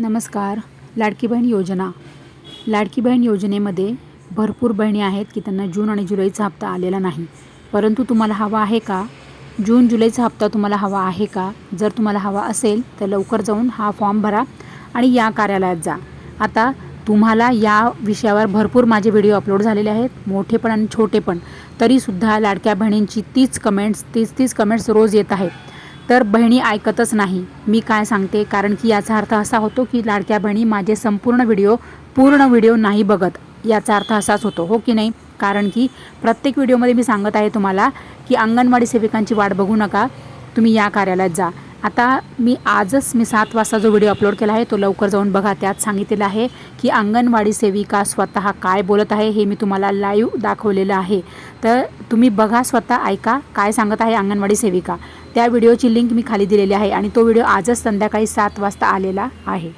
नमस्कार. लाडकी बहीण योजना. लाडकी बहीण योजनेमध्ये भरपूर बहिणी आहेत की त्यांना जून आणि जुलैचा हप्ता आलेला नाही. परंतु तुम्हाला हवा आहे का? जून जुलैचा हप्ता तुम्हाला हवा आहे का? जर तुम्हाला हवा असेल तर लवकर जाऊन हा फॉर्म भरा आणि या कार्यालयात जा. आता तुम्हाला या विषयावर भरपूर माझे व्हिडिओ अपलोड झालेले आहेत. मोठे पण आणि छोटे पण. तरीसुद्धा लाडक्या बहिणींची तीच कमेंट्स तीच तीच कमेंट्स रोज येत आहेत. तर बहिणी ऐकतच नाही. मी काय सांगते? कारण की याचा अर्थ असा होतो की लाडक्या बहिणी माझे संपूर्ण व्हिडिओ पूर्ण व्हिडिओ नाही बघत. याचा अर्थ असाच होतो. हो की नाही? कारण की प्रत्येक व्हिडिओमध्ये मी सांगत आहे तुम्हाला की अंगणवाडी सेविकांची वाट बघू नका. तुम्ही या कार्यालयात जा. आता मी आजच मी सात वाजता जो व्हिडिओ अपलोड केला आहे तो लवकर जाऊन बघा. त्यात सांगितलेलं आहे की अंगणवाडी सेविका स्वतः काय बोलत आहे हे मी तुम्हाला लाईव्ह दाखवलेलं आहे. तर तुम्ही बघा स्वतः ऐका काय सांगत आहे अंगणवाडी सेविका. त्या व्हिडिओची लिंक मी खाली दिलेली आहे आणि तो व्हिडिओ आजच संध्याकाळी सात वाजता आलेला आहे.